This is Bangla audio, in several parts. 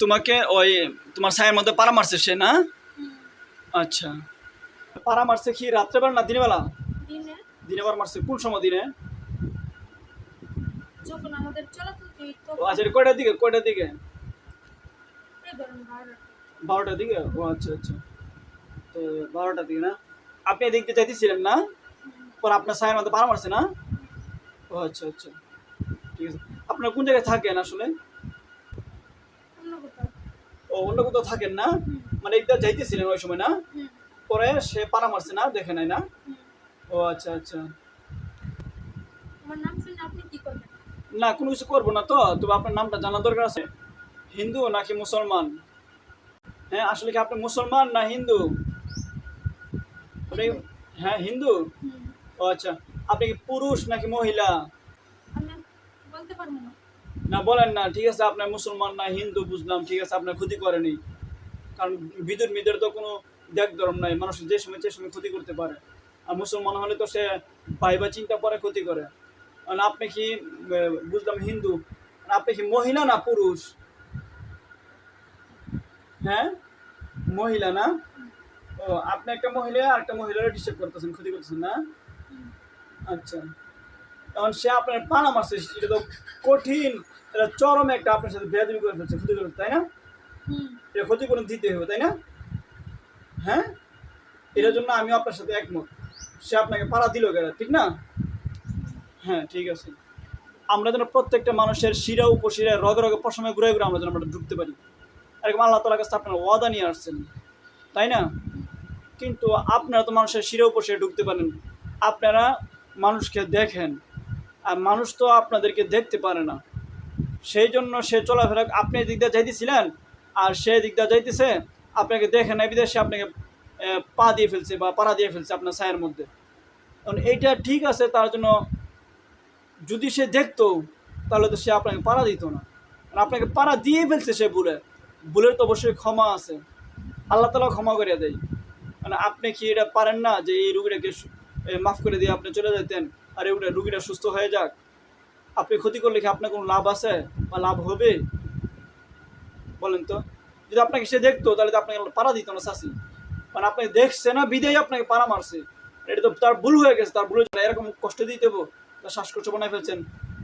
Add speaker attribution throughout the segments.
Speaker 1: তোমাকে ওই তোমার ছায়ের মধ্যে পাড়া মারছে সে না? আচ্ছা। পাড়া মারছে কি রাত্রেবেলা না দিনের বেলা
Speaker 2: দিনে।
Speaker 1: বার মারছে কোন সময় দিনে? আচ্ছা কয়টার দিকে? কয়টার দিকে? বারোটার দিকে। ও আচ্ছা আচ্ছা। তো বারোটার দিকে না? আপনি এদিক চাইতেছিলেন না? পর আপনার ছায়ের মধ্যে পাড়া মারছে না? ও আচ্ছা আচ্ছা। ঠিক আছে। আপনার কোন জায়গায় থাকেন আসলে?
Speaker 2: অন্য কোথাও
Speaker 1: থাকেন না মানে একদম যাইতেছিলেন ওই সময় না? পরে সে পাড়া মারছে না দেখে নাই না? ও আচ্ছা আচ্ছা। না কোনো কিছু করব না তো তবে আপনার নামটা জানা দরকার আছে। হিন্দু নাকি মুসলমান? হ্যাঁ আসলে কি আপনি মুসলমান না হিন্দু? আপনি হ্যাঁ হিন্দু? ও আচ্ছা আপনি কি পুরুষ নাকি মহিলা?
Speaker 2: বলতে পারব না।
Speaker 1: না বলেন না ঠিক আছে আপনার মুসলমান না হিন্দু বুঝলাম ঠিক আছে আপনার ক্ষতি করেনি। কারণ বিদুর মিদের তো কোনো দেখ ধর্ম নাই মানুষ যে সময় যে সময় ক্ষতি করতে পারে। আর মুসলমান হলে তো সে ভাইবা চিন্তা পরে ক্ষতি করে। আর আপনি কি বুঝলাম হিন্দু আপনি কি মহিলা না পুরুষ? হ্যাঁ? মহিলা না? ও আপনি একটা মহিলা আর একটা মহিলার ডিস্টার্ব করতেছেন ক্ষতি করতেছেন না? আচ্ছা। তখন সে আপনার পানা মারছে এটা তো কঠিন এটা চরম একটা আপনার সাথে বেয়াদবি করে ফেলছে ক্ষতি করে তাই না? এটা ক্ষতিপূরণ দিতে হবে তাই না? হ্যাঁ? এটার জন্য আমিও আপনার সাথে একমত। সে আপনাকে পাড়া দিল কেন ঠিক না? হ্যাঁ ঠিক আছে। আমরা যেন প্রত্যেকটা মানুষের শিরা উপশিরা রগে রগে পশমে ঘুরে ঘুরে আমরা যেন আমরা ঢুকতে পারি। এরকম আল্লাহ তালার কাছে আপনারা ওয়াদা নিয়ে আসছেন তাই না? কিন্তু আপনারা তো মানুষের শিরা উপশিরে ঢুকতে পারেন। আপনারা মানুষকে দেখেন। আর মানুষ তো আপনাদেরকে দেখতে পারে না। সেই জন্য সে চলাফেরা আপনি এদিক দিয়ে যাইতেছিলেন আর সে দিক দিয়ে যাইতেছে, আপনাকে দেখে নাই, বিদেশে আপনাকে পা দিয়ে ফেলছে বা পাড়া দিয়ে ফেলছে আপনার ছায়ের মধ্যে। কারণ এইটা ঠিক আছে, তার জন্য যদি সে দেখতো, তাহলে তো সে আপনাকে পাড়া দিত না। আপনাকে পাড়া দিয়ে ফেলছে সে ভুলে। ভুলের তো অবশ্যই ক্ষমা আছে। আল্লাহ তালা ক্ষমা করিয়া দেয়। মানে আপনি কি এটা পারেন না যে এই রুগীটাকে মাফ করে দিয়ে আপনি চলে যেতেন আর এই রুগীটা সুস্থ হয়ে যাক। আপনি ক্ষতি করলে কি আপনার কোনো লাভ আছে বা লাভ হবে? বলেন তো। যদি আপনাকে সে দেখতো, তাহলে তো আপনাকে পাড়া দিত না শাসি মানে আপনি দেখছে না বিদেয় আপনাকে পাড়া মারছে। এটা তো তার ভুল হয়ে গেছে, তার ভুল হয়েছে এরকম কষ্ট দিতে দেবো তার শ্বাসকষ্ট বানায় ফেলছেন।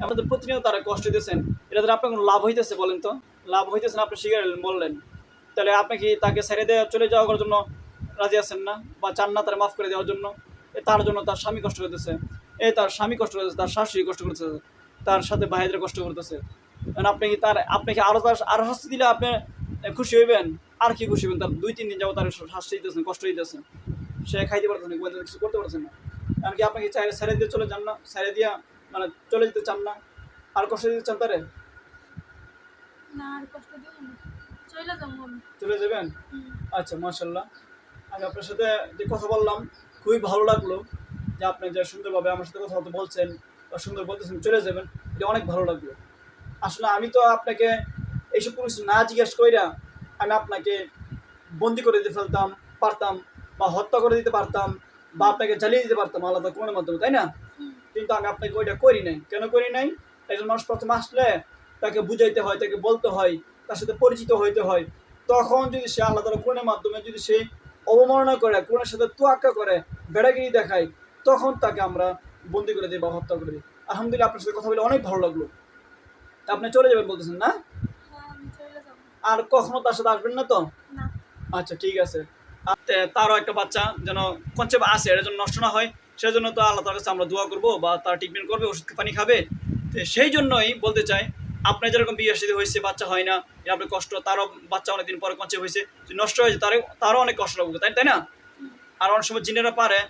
Speaker 1: আপনাদের প্রতিনিয়ত তারা কষ্ট দিয়েছেন এটা তো আপনার কোনো লাভ হইতেছে বলেন তো? লাভ হইতেছে না, আপনি শিখে বললেন। তাহলে আপনি কি তাকে ছেড়ে দেওয়া চলে যাওয়ার জন্য রাজি আছেন না? বা চান না তারা মাফ করে দেওয়ার জন্য? তার জন্য তার স্বামী কষ্ট করতেছে। এ তার স্বামী কষ্ট করতেছে, তার শাশুড়ি কষ্ট করতেছে। তার সাথে ভাইদের কষ্ট করতেছে। কারণ আপনি কি তার আপনি কি আরও তার আরও শাস্তি দিলে আপনি খুশি হইবেন? আর কি খুশি হইবেন? তার দুই তিন দিন যাব তার শাস্তি দিতেছেন কষ্ট দিতেছেন। সে খাইতে পারতেছেন না ঘুমাইতে কিছু করতে পারছেন না। এমনকি আপনি কি চাই ছেড়ে দিয়ে চলে যান না? ছেড়ে দিয়া মানে চলে যেতে চান না? আর কষ্ট দিতে চান তারে?
Speaker 2: চলে
Speaker 1: যাবেন? আচ্ছা মার্শাল্লাহ আমি আপনার সাথে যে কথা বললাম খুবই ভালো লাগল যে আপনি যে সুন্দরভাবে আমার সাথে কথা বলতে বলছেন। সুন্দর বলতেছেন, চলে যাবেন, এটা অনেক ভালো লাগল। আসলে আমি তো আপনাকে এইসব কোনো কিছু না জিজ্ঞেস কইরা আমি আপনাকে বন্দি করে দিতে ফেলতাম, পারতাম বা হত্যা করে দিতে পারতাম বা আপনাকে জ্বালিয়ে দিতে পারতাম আলাদা কোনের মাধ্যমে, তাই না? কিন্তু আমি আপনাকে ওইটা করি নাই। কেন করি নাই? একজন মানুষ প্রথমে আসলে তাকে বুঝাইতে হয়, তাকে বলতে হয়, তার সাথে পরিচিত হইতে হয়। তখন যদি সে আল্লাহ তালা মাধ্যমে যদি সে অবমাননা করে, কোরআনের সাথে তোয়াক্কা করে, বেড়াগিরি দেখায়, তখন তাকে আমরা বন্দি করে দিই বা হত্যা করে দিই। আলহামদুলিল্লাহ আপনার সাথে কথা বলে অনেক ভালো লাগল। তা আপনি চলে যাবেন বলতেছেন না? আর কখনো তার সাথে আসবেন না তো? আচ্ছা ঠিক আছে। তারও একটা বাচ্চা যেন কনসেপ্ট আসে এটা যেন নষ্ট না হয় সেজন্য তো আল্লাহ তার কাছে আমরা দোয়া করব বা তার ট্রিটমেন্ট করবে ওষুধ পানি খাবে। তো সেই জন্যই বলতে চাই আপনার যেরকম বিয়ে সাথে হয়েছে বাচ্চা হয় না আপনার কষ্ট তারও বাচ্চা অনেকদিন পরে কনসেপ্ট হয়েছে নষ্ট হয়েছে তারও তারও অনেক কষ্ট লাগবে তাই তাই না? আর অনেক সময় জিনেরা পারে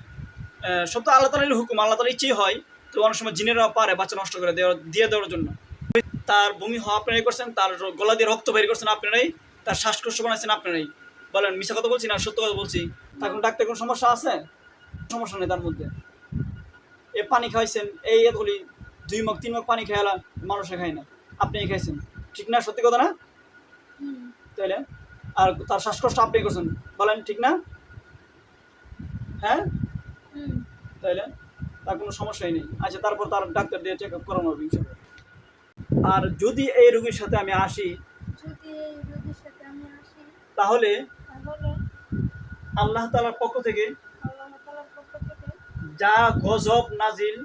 Speaker 1: সব তো আল্লাহ তালার হুকুম, আল্লাহ তালার ইচ্ছেই হয়। তো অনেক সময় জিনেরা পারে বাচ্চা নষ্ট করে দেওয়ার দিয়ে দেওয়ার জন্য। তার বমি হওয়া আপনারাই করছেন, তার গলা দিয়ে রক্ত বের করছেন আপনারাই তার শ্বাসকষ্ট বানাইছেন আপনারাই বলেন মিশা কথা বলছি না, সত্য কথা বলছি? তার কোনো ডাক্তার কোনো সমস্যা আছে? সমস্যা নেই তার মধ্যে। এ পানি খাইছেন, এই এতগুলি দুই মগ, তিন মগ পানি খেয়ালা মানুষে খায় না। আপনি খাইছেন। ঠিক না, সত্যি কথা না? তাইলে? আর তার শ্বাসকষ্ট আপনি করছেন। বলেন, ঠিক না? হ্যাঁ? তাইলে তার কোনো সমস্যাই নেই আচ্ছা তারপর তার ডাক্তার দিয়ে চেক আপ করানো হবে। আর যদি এই রোগীর সাথে আমি আসি তাহলে আল্লাহ তাআলার পক্ষ থেকে যা গজব নাজিল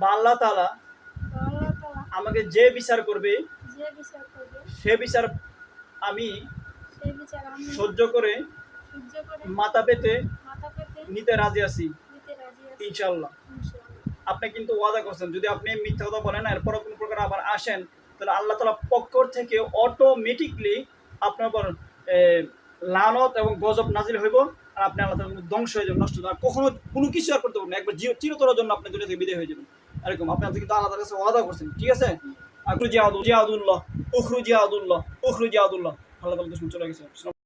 Speaker 1: বা আল্লাহ তাআলা আমাকে যে বিচার করবে সে বিচার আমি সহ্য করে মাথা পেতে নিতে রাজি আছি। ইনশাআল্লাহ। আপনি কিন্তু ওয়াদা করছেন। যদি আপনি মিথ্যা কথা বলেন এরপর কোনো প্রকার আবার আসেন তাহলে আল্লাহ তালা পক্ষ থেকে অটোমেটিকলি আপনার উপর এ, লানত এবং গজব নাজিল হইব আর আপনি আল্লাহ তালা ধ্বংস হয়ে যাবেন নষ্ট। আর কখনো কোনো কিছু আর করতে পারবেন একবার জিও চিরতরের জন্য আপনি দুনিয়া থেকে বিদায় হয়ে যাবেন। এরকম। আপনি কিন্তু আল্লাহ কাছে ওয়াদা করছেন। ঠিক আছে? আখরু জিয়াদুল জিয়াদুল্লাহ উখরু জিয়াদুল্লাহ উখরু জিয়াদুল্লাহ আল্লাহ তালা দুশ্মন চলে গেছে।